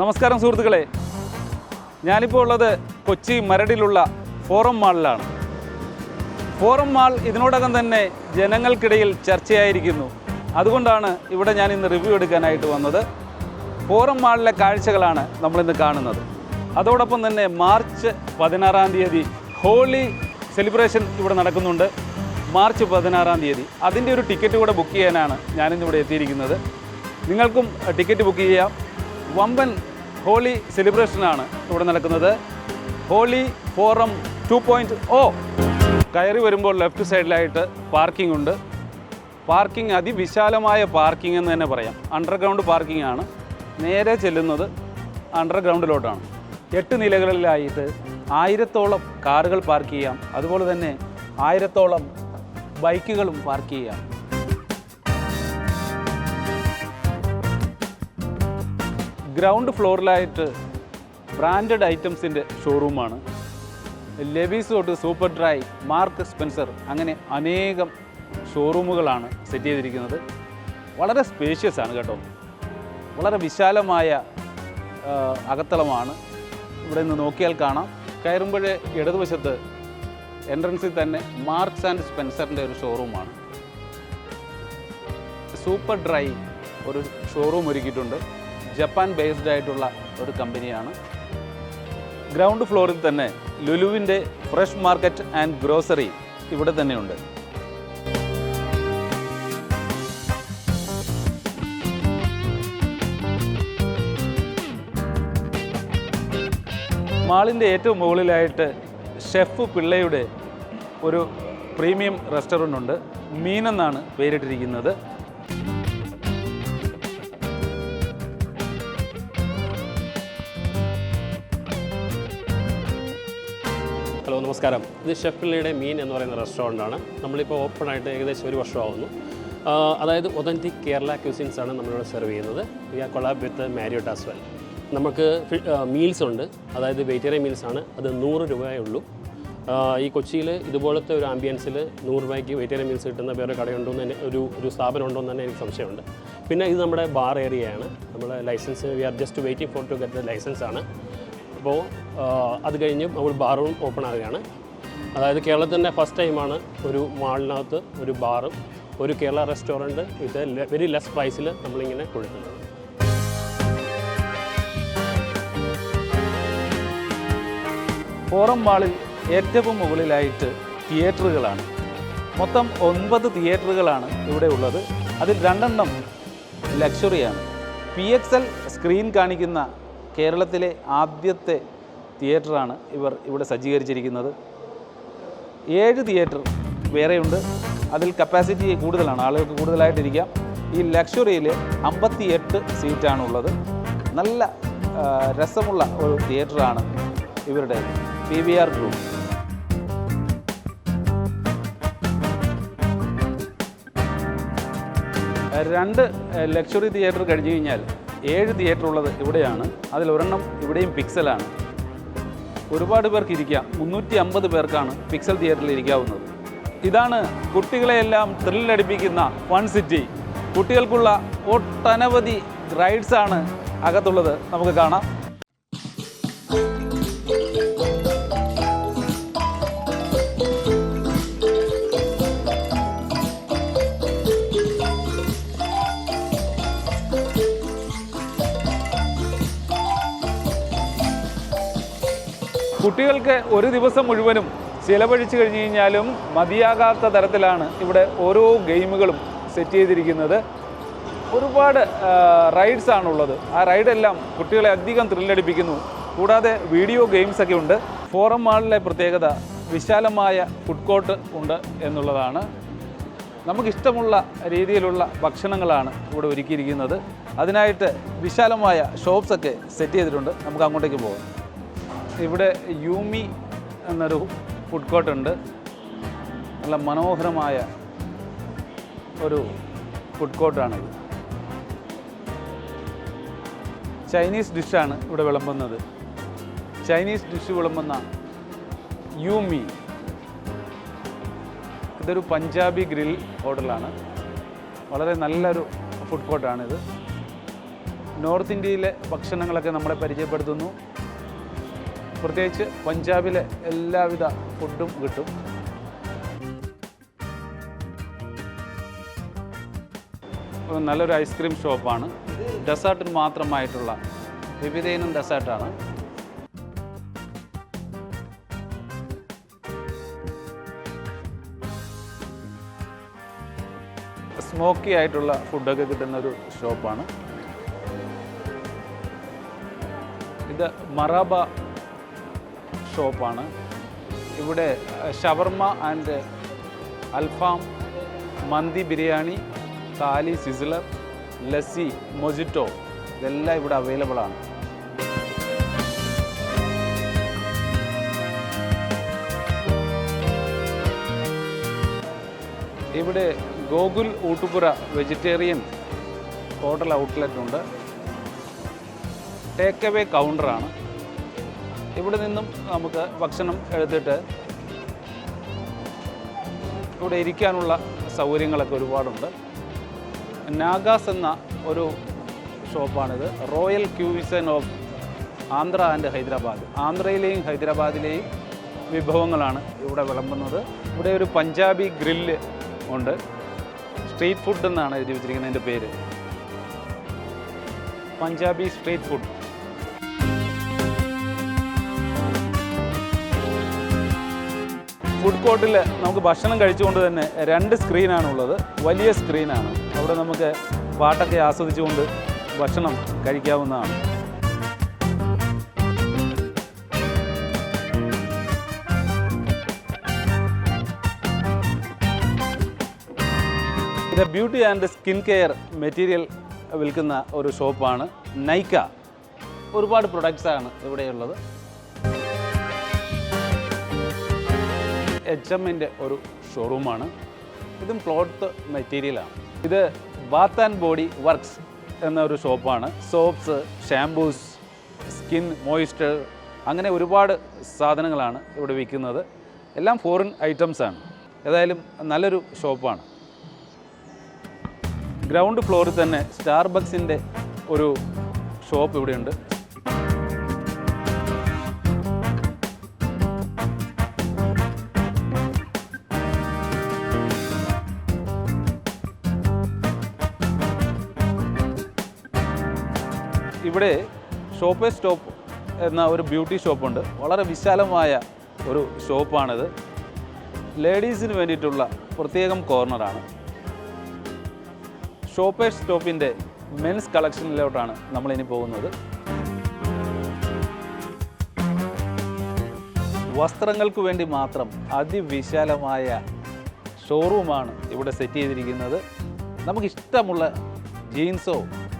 നമസ്കാരം സുഹൃത്തുക്കളെ. ഞാനിപ്പോൾ ഉള്ളത് കൊച്ചി മരടിലുള്ള ഫോറം മാളിലാണ്. ഫോറം മാൾ ഇതിനോടകം തന്നെ ജനങ്ങൾക്കിടയിൽ ചർച്ചയായിരിക്കുന്നു. അതുകൊണ്ടാണ് ഇവിടെ ഞാൻ ഇന്ന് റിവ്യൂ എടുക്കാനായിട്ട് വന്നത്. ഫോറം മാളിലെ കാഴ്ചകളാണ് നമ്മളിന്ന് കാണുന്നത്. അതോടൊപ്പം തന്നെ മാർച്ച് പതിനാറാം തീയതി ഹോളി സെലിബ്രേഷൻ ഇവിടെ നടക്കുന്നുണ്ട്. മാർച്ച് പതിനാറാം തീയതി. അതിന്റെ ഒരു ടിക്കറ്റ് കൂടെ ബുക്ക് ചെയ്യാനാണ് ഞാനിന്നിവിടെ എത്തിയിരിക്കുന്നത്. നിങ്ങൾക്കും ടിക്കറ്റ് ബുക്ക് ചെയ്യാം. വമ്പൻ ഹോളി സെലിബ്രേഷനാണ് ഇവിടെ നടക്കുന്നത്. Holi forum two point O കയറി വരുമ്പോൾ ലെഫ്റ്റ് സൈഡിലായിട്ട് പാർക്കിംഗ് ഉണ്ട്. പാർക്കിംഗ് അതിവിശാലമായ പാർക്കിംഗ് എന്ന് തന്നെ പറയാം. അണ്ടർഗ്രൗണ്ട് പാർക്കിംഗ് ആണ്. നേരെ ചെല്ലുന്നത് അണ്ടർഗ്രൗണ്ടിലോട്ടാണ്. എട്ട് നിലകളിലായിട്ട് ആയിരത്തോളം കാറുകൾ പാർക്ക് ചെയ്യാം. അതുപോലെ തന്നെ ആയിരത്തോളം ബൈക്കുകളും പാർക്ക് ചെയ്യാം. ഗ്രൗണ്ട് ബ്രാൻഡഡ് ഐറ്റംസിന്റെ ഷോറൂമാണ്. ലെവീസ് തൊട്ട് സൂപ്പർ ഡ്രൈ മാർക്ക് സ്പെൻസർ അങ്ങനെ അനേകം ഷോറൂമുകളാണ് സെറ്റ് ചെയ്തിരിക്കുന്നത്. വളരെ സ്പേഷ്യസ് ആണ് കേട്ടോ. വളരെ വിശാലമായ അകത്തളമാണ്. ഇവിടെ നിന്ന് നോക്കിയാൽ കാണാം. കയറുമ്പോഴേ ഇടതുവശത്ത് എൻട്രൻസിൽ തന്നെ മാർക്സ് ആൻഡ് സ്പെൻസറിന്റെ ഒരു ഷോറൂമാണ്. സൂപ്പർ ഡ്രൈ ഒരു ഷോറൂം ഒരുക്കിയിട്ടുണ്ട്. ജപ്പാൻ ബേസ്ഡ് ആയിട്ടുള്ള ഒരു കമ്പനിയാണ്. ഗ്രൗണ്ട് ഫ്ലോറിൽ തന്നെ ലുലുവിന്റെ ഫ്രഷ് മാർക്കറ്റ് ആൻഡ് ഗ്രോസറി ഇവിടെ തന്നെയുണ്ട്. മാളിന്റെ ഏറ്റവും മുകളിലായിട്ട് ഷെഫ് പിള്ളയുടെ ഒരു പ്രീമിയം റെസ്റ്റോറന്റ് ഉണ്ട്. മീനെന്നാണ് പേരിട്ടിരിക്കുന്നത്. നമസ്കാരം. ഇത് ഷെഫിള്ളിയുടെ മീൻ എന്ന് പറയുന്ന റെസ്റ്റോറന്റ് ആണ് നമ്മളിപ്പോൾ ഓപ്പൺ ആയിട്ട് ഏകദേശം ഒരു വർഷമാവുന്നു. ആ, അതായത് ഒതന്റിക് കേരള ക്യൂസിൻസ് ആണ് നമ്മളിവിടെ സെർവ് ചെയ്യുന്നത്. We are collab with Marriott as well. നമുക്ക് മീൽസ് ഉണ്ട്. അതായത് വെജിറ്റേറിയൻ മീൽസ് ആണ്. അത് നൂറ് രൂപയേ ഉള്ളൂ. ഈ കൊച്ചിയിൽ ഇതുപോലത്തെ ഒരു ആംബിയൻസിൽ നൂറ് രൂപയ്ക്ക് വെജിറ്റേറിയൻ മീൽസ് കിട്ടുന്ന വേറെ കടയുണ്ടോ എന്ന് ഒരു ഒരു സ്ഥാപനം ഉണ്ടോ എന്ന് തന്നെ എനിക്ക് സംശയമുണ്ട്. പിന്നെ ഇത് നമ്മുടെ ബാർ ഏരിയയാണ്. നമ്മുടെ licence we are just waiting for to get the licence ആണ്. അപ്പോൾ അത് കഴിഞ്ഞ് നമ്മൾ ബാറും ഓപ്പൺ ആവുകയാണ്. അതായത് കേരളത്തിന്റെ ഫസ്റ്റ് ടൈമാണ് ഒരു മാളിനകത്ത് ഒരു ബാറും ഒരു Kerala restaurant with very less പ്രൈസിൽ നമ്മളിങ്ങനെ കൊടുക്കുന്നത്. ഫോറം മാളിൽ ഏറ്റവും മുകളിലായിട്ട് തിയേറ്ററുകളാണ് മൊത്തം ഒൻപത് തിയേറ്ററുകളാണ് ഇവിടെ ഉള്ളത്. അതിൽ രണ്ടെണ്ണം ലക്ഷറിയാണ് പി എക്സ് എൽ സ്ക്രീൻ കാണിക്കുന്ന കേരളത്തിലെ ആദ്യത്തെ തിയേറ്ററാണ് ഇവർ ഇവിടെ സജ്ജീകരിച്ചിരിക്കുന്നത്. ഏഴ് തിയേറ്റർ വേറെയുണ്ട്. അതിൽ കപ്പാസിറ്റി കൂടുതലാണ്. ആളുകൾക്ക് കൂടുതലായിട്ടിരിക്കാം. ഈ ലക്ഷറിയിൽ അമ്പത്തിയെട്ട് സീറ്റാണുള്ളത്. നല്ല രസമുള്ള ഒരു തിയേറ്ററാണ് ഇവരുടെ പി വി ആർ ഗ്രൂപ്പ്. രണ്ട് ലക്ഷറി തിയേറ്റർ കഴിഞ്ഞു കഴിഞ്ഞാൽ ഏഴ് തിയേറ്റർ ഉള്ളത് ഇവിടെയാണ്. അതിൽ ഒരെണ്ണം ഇവിടെയും പിക്സലാണ് ഒരുപാട് പേർക്ക് ഇരിക്കാം. മുന്നൂറ്റി അമ്പത് പേർക്കാണ് പിക്സൽ തിയേറ്ററിൽ ഇരിക്കാവുന്നത്. ഇതാണ് കുട്ടികളെയെല്ലാം ത്രില്ലടിപ്പിക്കുന്ന വൺ സിറ്റി കുട്ടികൾക്കുള്ള ഒട്ടനവധി റൈഡ്സാണ് അകത്തുള്ളത്. നമുക്ക് കാണാം. കുട്ടികൾക്ക് ഒരു ദിവസം മുഴുവനും ചിലവഴിച്ചു കഴിഞ്ഞു കഴിഞ്ഞാലും മതിയാകാത്ത തരത്തിലാണ് ഇവിടെ ഓരോ ഗെയിമുകളും സെറ്റ് ചെയ്തിരിക്കുന്നത്. ഒരുപാട് റൈഡ്സ് ആണുള്ളത്. ആ റൈഡെല്ലാം കുട്ടികളെ അധികം ത്രില്ലടിപ്പിക്കുന്നു കൂടാതെ വീഡിയോ ഗെയിംസ് ഒക്കെ ഉണ്ട്. ഫോറം മാളിലെ പ്രത്യേകത വിശാലമായ ഫുഡ് കോർട്ട് ഉണ്ട് എന്നുള്ളതാണ്. നമുക്കിഷ്ടമുള്ള രീതിയിലുള്ള ഭക്ഷണങ്ങളാണ് ഇവിടെ ഒരുക്കിയിരിക്കുന്നത്. അതിനായിട്ട് വിശാലമായ ഷോപ്സൊക്കെ സെറ്റ് ചെയ്തിട്ടുണ്ട്. നമുക്ക് അങ്ങോട്ടേക്ക് പോകാം. ഇവിടെ യൂമി എന്നൊരു ഫുഡ് കോർട്ട് ഉണ്ട്. നല്ല മനോഹരമായ ഒരു ഫുഡ് കോർട്ടാണിത് ചൈനീസ് ഡിഷാണ് ഇവിടെ വിളമ്പുന്നത്. ചൈനീസ് ഡിഷ് വിളമ്പുന്ന യൂമി. ഇതൊരു പഞ്ചാബി ഗ്രിൽ ഹോട്ടലാണ് വളരെ നല്ലൊരു ഫുഡ് കോർട്ടാണിത് നോർത്ത് ഇന്ത്യയിലെ ഭക്ഷണങ്ങളൊക്കെ നമ്മളെ പരിചയപ്പെടുത്തുന്നു. പ്രത്യേകിച്ച് പഞ്ചാബിലെ എല്ലാവിധ ഫുഡും കിട്ടും. നല്ലൊരു ഐസ്ക്രീം ഷോപ്പാണ്. ഡെസേർട്ടിന് മാത്രമായിട്ടുള്ള വിവിധയിനം ഡെസേർട്ടാണ്. സ്മോക്കി ആയിട്ടുള്ള ഫുഡൊക്കെ കിട്ടുന്ന ഒരു ഷോപ്പാണ്. ഇത് മറാബ ഷോപ്പാണ്. ഇവിടെ ഷവർമ ആൻഡ് അൽഫാം മന്തി ബിരിയാണി താലി സിസിലർ ലസ്സി മൊജിറ്റോ ഇതെല്ലാം ഇവിടെ അവൈലബിൾ ആണ്. ഇവിടെ Gokul Oottupura vegetarian hotel outlet ഉണ്ട്. ടേക്ക് അവേ കൗണ്ടറാണ്. ഇവിടെ നിന്നും നമുക്ക് ഭക്ഷണം എടുത്തിട്ട് ഇവിടെ ഇരിക്കാനുള്ള സൗകര്യങ്ങളൊക്കെ ഒരുപാടുണ്ട്. നാഗാസ് എന്ന ഒരു ഷോപ്പാണിത്. Royal cuisine of Andhra and Hyderabad ആന്ധ്രയിലെയും ഹൈദരാബാദിലെയും വിഭവങ്ങളാണ് ഇവിടെ വിളമ്പുന്നത്. ഇവിടെ ഒരു പഞ്ചാബി ഗ്രില്ല് ഉണ്ട്. സ്ട്രീറ്റ് ഫുഡ് എന്നാണ് എഴുതി വെച്ചിരിക്കുന്നതിന്റെ പേര്. പഞ്ചാബി സ്ട്രീറ്റ് ഫുഡ് ഫുഡ് കോർട്ടിൽ നമുക്ക് ഭക്ഷണം കഴിച്ചുകൊണ്ട് തന്നെ രണ്ട് സ്ക്രീനാണ് ഉള്ളത് വലിയ സ്ക്രീനാണ്. അവിടെ നമുക്ക് പാട്ടൊക്കെ ആസ്വദിച്ചുകൊണ്ട് ഭക്ഷണം കഴിക്കാവുന്നതാണ്. ഇത് beauty and skin care material വിൽക്കുന്ന ഒരു ഷോപ്പാണ്. നൈക്ക. ഒരുപാട് പ്രൊഡക്ട്സാണ് ഇവിടെയുള്ളത്. എച്ച് എമ്മിന്റെ ഒരു ഷോറൂമാണ് ഇതും ക്ലോത്ത് മെറ്റീരിയലാണ് ഇത് ബാത്ത് ആൻഡ് ബോഡി വർക്ക്സ് എന്ന ഒരു ഷോപ്പാണ് സോപ്സ് ഷാംപൂസ് സ്കിൻ മോയിസ്ചർ അങ്ങനെ ഒരുപാട് സാധനങ്ങളാണ് ഇവിടെ വിൽക്കുന്നത്. എല്ലാം ഫോറിൻ ഐറ്റംസാണ് ഏതായാലും നല്ലൊരു ഷോപ്പാണ് ഗ്രൗണ്ട് ഫ്ലോറിൽ തന്നെ സ്റ്റാർബക്സിന്റെ ഒരു ഷോപ്പ് ഇവിടെയുണ്ട്. ഇവിടെ ഷോപ്പേ സ്റ്റോപ്പ് എന്ന ഒരു ബ്യൂട്ടി ഷോപ്പുണ്ട് വളരെ വിശാലമായ ഒരു ഷോപ്പാണിത് ലേഡീസിന് വേണ്ടിയിട്ടുള്ള പ്രത്യേകം കോർണറാണ് ഷോപ്പേ സ്റ്റോപ്പിന്റെ മെൻസ് കളക്ഷനിലോട്ടാണ് നമ്മളിനി പോകുന്നത്. വസ്ത്രങ്ങൾക്ക് വേണ്ടി മാത്രം അതിവിശാലമായ ഷോറൂമാണ് ഇവിടെ സെറ്റ് ചെയ്തിരിക്കുന്നത്. നമുക്കിഷ്ടമുള്ള ജീൻസോ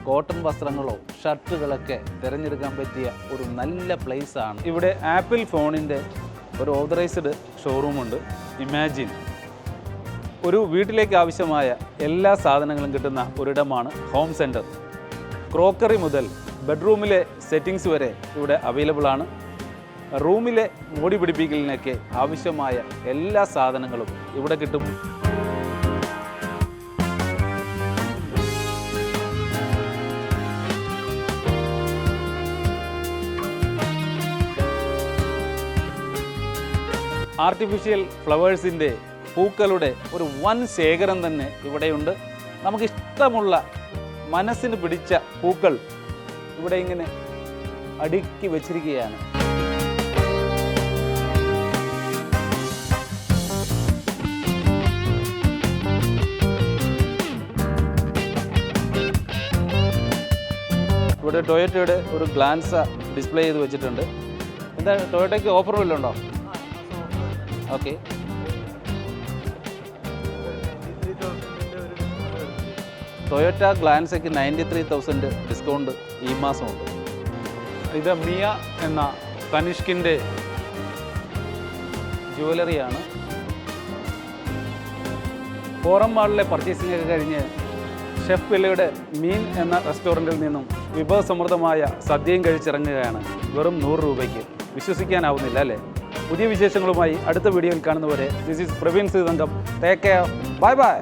കോട്ടൺ വസ്ത്രങ്ങളോ ഷർട്ടുകളൊക്കെ തിരഞ്ഞെടുക്കാൻ പറ്റിയ ഒരു നല്ല പ്ലേസ് ആണ്. ഇവിടെ ആപ്പിൾ ഫോണിന്റെ ഒരു ഓതറൈസ്ഡ് ഷോറൂമുണ്ട് ഇമാജിൻ ഒരു വീട്ടിലേക്ക് ആവശ്യമായ എല്ലാ സാധനങ്ങളും കിട്ടുന്ന ഒരിടമാണ് ഹോം സെന്റർ ക്രോക്കറി മുതൽ ബെഡ്റൂമിലെ സെറ്റിങ്സ് വരെ ഇവിടെ അവൈലബിൾ ആണ്. റൂമിലെ മോടി പിടിപ്പിക്കലിനൊക്കെ ആവശ്യമായ എല്ലാ സാധനങ്ങളും ഇവിടെ കിട്ടും. ആർട്ടിഫിഷ്യൽ ഫ്ലവേഴ്സിന്റെ പൂക്കളുടെ ഒരു വൻ ശേഖരം തന്നെ ഇവിടെയുണ്ട്. നമുക്കിഷ്ടമുള്ള മനസ്സിന് പിടിച്ച പൂക്കൾ ഇവിടെ ഇങ്ങനെ അടുക്കി വച്ചിരിക്കുകയാണ്. ഇവിടെ ടൊയറ്റോയുടെ ഒരു ഗ്ലാൻസ ഡിസ്പ്ലേ ചെയ്ത് വെച്ചിട്ടുണ്ട്. എന്താ ടൊയോട്ടയ്ക്ക് ഓഫർ വല്ലതും ഉണ്ടോ? ഓക്കെ ടൊയോറ്റ ഗ്ലാൻസയ്ക്ക് നയന്റി ത്രീ തൗസൻഡ് ഡിസ്കൗണ്ട് ഈ മാസമുണ്ട്. ഇത് മിയ എന്ന തനിഷ്കിന്റെ ജുവലറിയാണ് ഫോറം മാളിലെ പർച്ചേസിംഗ് ഒക്കെ കഴിഞ്ഞ് ഷെഫ് പിള്ളയുടെ മീൻ എന്ന റെസ്റ്റോറന്റിൽ നിന്നും വിഭവസമൃദ്ധമായ സദ്യയും കഴിച്ചിറങ്ങുകയാണ്. വെറും നൂറ് രൂപയ്ക്ക്. വിശ്വസിക്കാനാവുന്നില്ല അല്ലേ? പുതിയ വിശേഷങ്ങളുമായി അടുത്ത വീഡിയോയിൽ കാണുന്നവരെ. ദിസ് ഈസ് പ്രവീൺ സീതങ്കം ടേക്ക് കെയർ ബൈ ബൈ